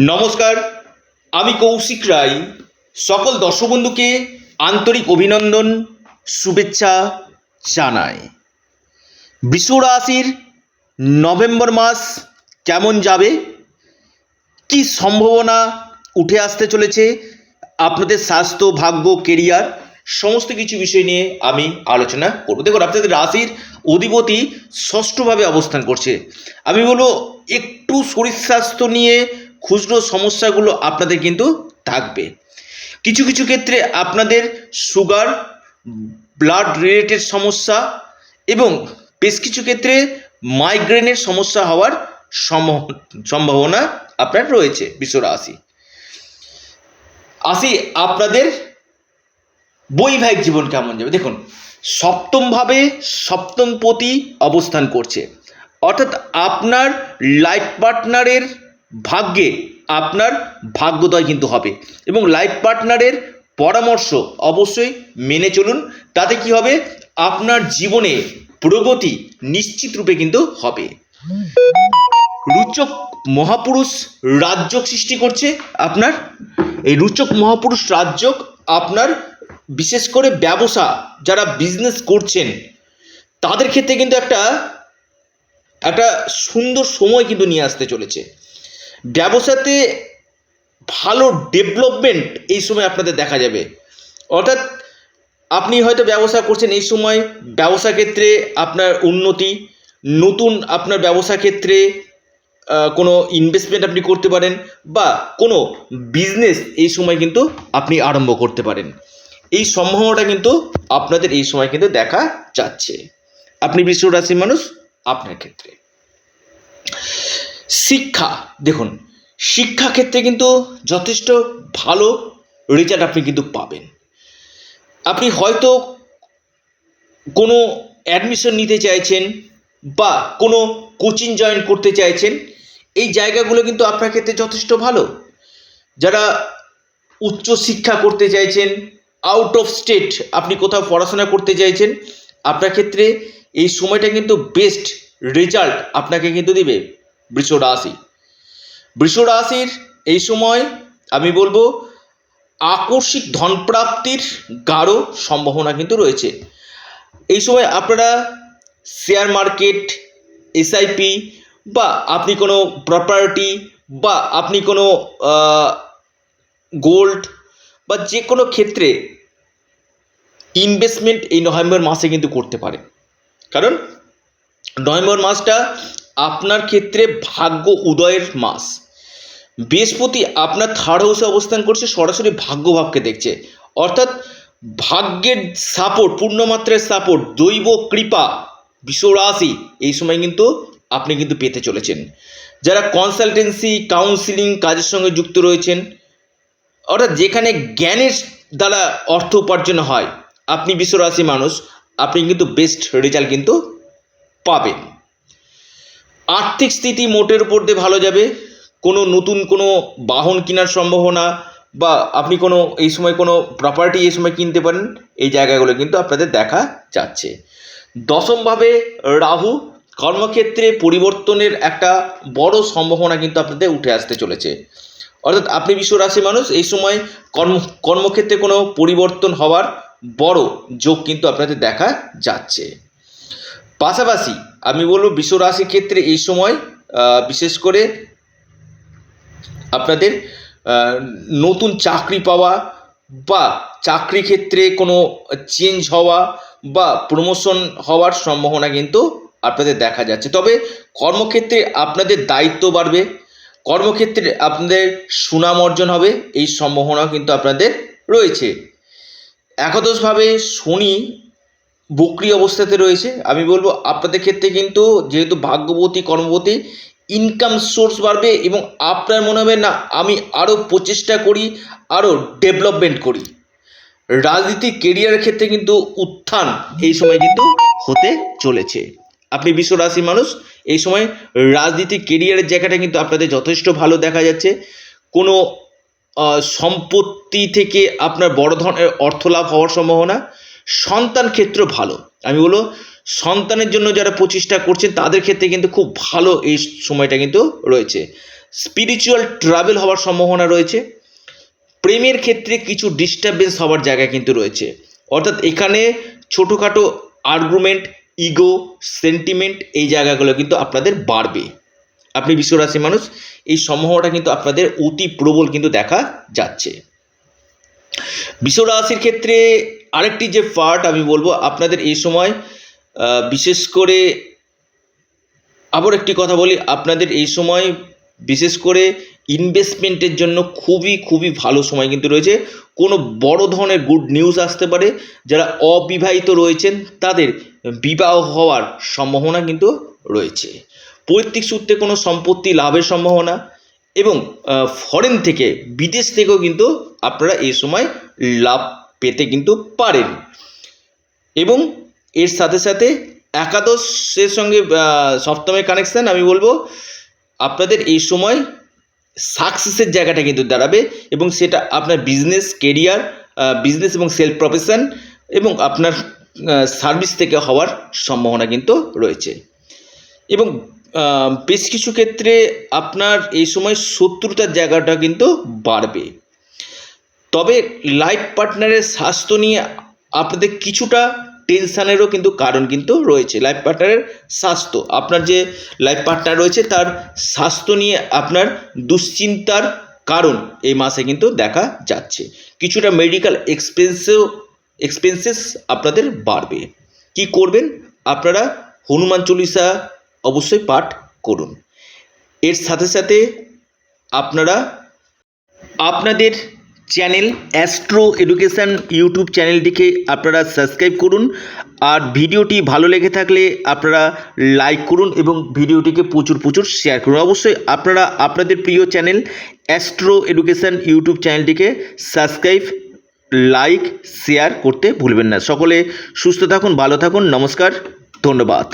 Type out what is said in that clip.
নমস্কার, আমি কৌশিক রায়। সকল দর্শক বন্ধুকে আন্তরিক অভিনন্দন, শুভেচ্ছা জানাই। বৃষ রাশির নভেম্বর মাস কেমন যাবে? কি সম্ভাবনা উঠে আসতে চলেছে? আপনাদের স্বাস্থ্য, ভাগ্য কেরিয়ার সমস্ত কিছু বিষয় নিয়ে আমি আলোচনা করব। দেখুন, আপনাদের রাশির অধিপতি ষষ্ঠভাবে অবস্থান করছে। আমি বলব, একটু শরীর স্বাস্থ্য নিয়ে খুচরো সমস্যাগুলো আপনাদের কিন্তু থাকবে। কিছু কিছু ক্ষেত্রে আপনাদের সুগার ব্লাড রিলেটেড সমস্যা এবং বেশ কিছু ক্ষেত্রে মাইগ্রেনের সমস্যা হওয়ার সম্ভ- সম্ভাবনা আপনার রয়েছে বিশ্ব রাশি। আসি আপনাদের বৈবাহিক জীবন কেমন যাবে? দেখুন সপ্তমভাবে সপ্তম পতি অবস্থান করছে। অর্থাৎ আপনার লাইফ পার্টনারের ভাগ্যে আপনার ভাগ্যোদয় কিন্তু হবে। এবং লাইফ পার্টনারের পরামর্শ অবশ্যই মেনে চলুন, তাতে কি হবে? আপনার জীবনে প্রগতি নিশ্চিত রূপে কিন্তু হবে। রুচক মহাপুরুষ রাজ্যক সৃষ্টি করছে আপনার। এই রুচক মহাপুরুষ রাজ্যক আপনার, বিশেষ করে ব্যবসা যারা বিজনেস করছেন, তাদের ক্ষেত্রে কিন্তু একটা একটা সুন্দর সময় কিন্তু নিয়ে আসতে চলেছে। ব্যবসাতে ভালো ডেভেলপমেন্ট এই সময় আপনাদের দেখা যাবে। অর্থাৎ আপনি হয়তো ব্যবসা করছেন এই সময় ব্যবসা ক্ষেত্রে আপনার উন্নতি, নতুন আপনার ব্যবসা ক্ষেত্রে কোনো ইনভেস্টমেন্ট আপনি করতে পারেন বা কোনো বিজনেস এই সময় কিন্তু আপনি আরম্ভ করতে পারেন। এই সম্ভাবনাটা কিন্তু আপনাদের এই সময় কিন্তু দেখা যাচ্ছে। আপনি বিশ্ব রাশির মানুষ, আপনার ক্ষেত্রে। শিক্ষা। দেখুন শিক্ষা ক্ষেত্রে কিন্তু যথেষ্ট ভালো রেজাল্ট আপনি কিন্তু পাবেন। আপনি হয়তো কোনো অ্যাডমিশন নিতে চাইছেন বা কোনো কোচিং জয়েন করতে চাইছেন, এই জায়গাগুলো কিন্তু আপনার ক্ষেত্রে যথেষ্ট ভালো। যারা উচ্চ শিক্ষা করতে চাইছেন আউট অফ স্টেট আপনি কোথাও পড়াশোনা করতে চাইছেন, আপনার ক্ষেত্রে এই সময়টা কিন্তু বেস্ট রেজাল্ট আপনাকে কিন্তু দিবে। বৃষ রাশি বৃষ রাশির এই সময় আমি বলব, আকস্মিক ধনপ্রাপ্তির গাঢ় সম্ভাবনা কিন্তু রয়েছে। এই সময় আপনারা শেয়ার মার্কেট এসআইপি বা আপনি কোনো প্রপার্টি বা আপনি কোনো গোল্ড বা যে কোনো ক্ষেত্রে ইনভেস্টমেন্ট এই নভেম্বর মাসে কিন্তু করতে পারে কারণ নভেম্বর মাসটা আপনার ক্ষেত্রে ভাগ্য উদয়ের মাস। বৃহস্পতি আপনার থার্ড হাউসে অবস্থান করছে, সরাসরি ভাগ্যভাবকে দেখছে। অর্থাৎ ভাগ্যের সাপোর্ট পূর্ণমাত্রার সাপোর্ট দৈব কৃপা, বিশ্বরাশি, এই সময় কিন্তু আপনি কিন্তু পেতে চলেছেন। যারা কনসালটেন্সি কাউন্সিলিং কাজের সঙ্গে যুক্ত রয়েছেন, অর্থাৎ যেখানে জ্ঞানের দ্বারা অর্থ উপার্জন হয়, আপনি বিশ্বরাশি মানুষ, আপনি কিন্তু বেস্ট রেজাল্ট কিন্তু পাবেন। আর্থিক স্থিতি মোটের উপর দিয়ে ভালো যাবে? কোনো নতুন কোনো বাহন কেনার সম্ভাবনা বা আপনি কোনো এই সময় কোনো প্রপার্টি এই সময় কিনতে পারেন? এই জায়গাগুলো কিন্তু আপনাদের দেখা যাচ্ছে। দশমভাবে রাহু, কর্মক্ষেত্রে পরিবর্তনের একটা বড় সম্ভাবনা কিন্তু আপনাদের উঠে আসতে চলেছে। অর্থাৎ আপনি বিশ্ব রাশি মানুষ, এই সময় কর্ম, কর্মক্ষেত্রে কোনো পরিবর্তন হওয়ার বড় যোগ কিন্তু আপনাদের দেখা যাচ্ছে। পাশাপাশি আমি বলব বিশ্ব রাশির ক্ষেত্রে এই সময় বিশেষ করে আপনাদের নতুন চাকরি পাওয়া বা চাকরি ক্ষেত্রে কোনো চেঞ্জ হওয়া বা প্রমোশন হওয়ার সম্ভাবনা কিন্তু আপনাদের দেখা যাচ্ছে। তবে কর্মক্ষেত্রে আপনাদের দায়িত্ব বাড়বে, কর্মক্ষেত্রে আপনাদের সুনাম অর্জন হবে, এই সম্ভাবনাও কিন্তু আপনাদের রয়েছে। একাদশভাবে শনি বক্রি অবস্থাতে রয়েছে। আমি বলব, আপনাদের ক্ষেত্রে কিন্তু যেহেতু ভাগ্যবতী, কর্মবতী ইনকাম সোর্স বাড়বে এবং আপনার মনে হবে, না, আমি আরও প্রচেষ্টা করি আরও ডেভেলপমেন্ট করি। রাজনীতি কেরিয়ারের ক্ষেত্রে কিন্তু উত্থান এই সময় কিন্তু হতে চলেছে। আপনি বিশ্ব রাশির মানুষ, এই সময় রাজনীতি কেরিয়ারের জায়গাটা কিন্তু আপনাদের যথেষ্ট ভালো দেখা যাচ্ছে। কোনো সম্পত্তি থেকে আপনার বড় ধরনের অর্থ লাভ হওয়ার সম্ভাবনা সন্তান ক্ষেত্র ভালো। আমি বলব, সন্তানের জন্য যারা প্রচেষ্টা করছেন, তাদের ক্ষেত্রে কিন্তু খুব ভালো এই সময়টা কিন্তু রয়েছে। স্পিরিচুয়াল ট্রাভেল হওয়ার সম্ভাবনা রয়েছে। প্রেমের ক্ষেত্রে কিছু ডিস্টারবেন্স হওয়ার জায়গা কিন্তু রয়েছে। অর্থাৎ এখানে ছোটোখাটো আর্গুমেন্ট ইগো সেন্টিমেন্ট এই জায়গাগুলো কিন্তু আপনাদের বাড়বে। আপনি বিশ্বরাশি মানুষ, এই সম্ভাবনাটা কিন্তু আপনাদের অতি প্রবল কিন্তু দেখা যাচ্ছে। বিশ্বরাশির ক্ষেত্রে আরেকটি যে পার্ট আমি বলব, আপনাদের এই সময় বিশেষ করে আবার একটি কথা বলি, আপনাদের এই সময় বিশেষ করে ইনভেস্টমেন্টের জন্য খুবই খুবই ভালো সময় কিন্তু রয়েছে। কোনো বড় ধরনের গুড নিউজ আসতে পারে, যারা অবিবাহিত রয়েছেন, তাদের বিবাহ হওয়ার সম্ভাবনা কিন্তু রয়েছে। পৈতৃক সূত্রে কোনো সম্পত্তি লাভের সম্ভাবনা এবং ফরেন থেকে বিদেশ থেকেও কিন্তু আপনারা এই সময় লাভ পেতে কিন্তু পারেন। এবং এর সাথে সাথে একাদশের সঙ্গে সপ্তমের কানেকশান আমি বলব, আপনাদের এই সময় সাকসেসের জায়গাটা কিন্তু দাঁড়াবে এবং সেটা আপনার বিজনেস কেরিয়ার বিজনেস এবং সেলফ প্রফেশন এবং আপনার সার্ভিস থেকে হওয়ার সম্ভাবনা কিন্তু রয়েছে। এবং বেশ কিছু ক্ষেত্রে আপনার এই সময় শত্রুতার জায়গাটা কিন্তু বাড়বে। তবে লাইফ পার্টনারের স্বাস্থ্য নিয়ে আপনাদের কিছুটা টেনশানেরও কিন্তু কারণ কিন্তু রয়েছে। লাইফ পার্টনারের স্বাস্থ্য, আপনার যে লাইফ পার্টনার রয়েছে তার স্বাস্থ্য নিয়ে আপনার দুশ্চিন্তার কারণ এই মাসে কিন্তু দেখা যাচ্ছে। কিছুটা মেডিকেল এক্সপেন্সেও এক্সপেন্সেস আপনাদের বাড়বে। কি করবেন? আপনারা হনুমান চল্লিশা অবশ্যই পাঠ করুন। এর সাথে সাথে আপনারা আপনাদের চ্যানেল অ্যাস্ট্রো এডুকেশান ইউটিউব চ্যানেলটিকে আপনারা সাবস্ক্রাইব করুন আর ভিডিওটি ভালো লেগে থাকলে আপনারা লাইক করুন এবং ভিডিওটিকে প্রচুর প্রচুর শেয়ার করুন। অবশ্যই আপনারা আপনাদের প্রিয় চ্যানেল অ্যাস্ট্রো এডুকেশান ইউটিউব চ্যানেলটিকে সাবস্ক্রাইব, লাইক, শেয়ার করতে ভুলবেন না। সকলে সুস্থ থাকুন, ভালো থাকুন, নমস্কার, ধন্যবাদ।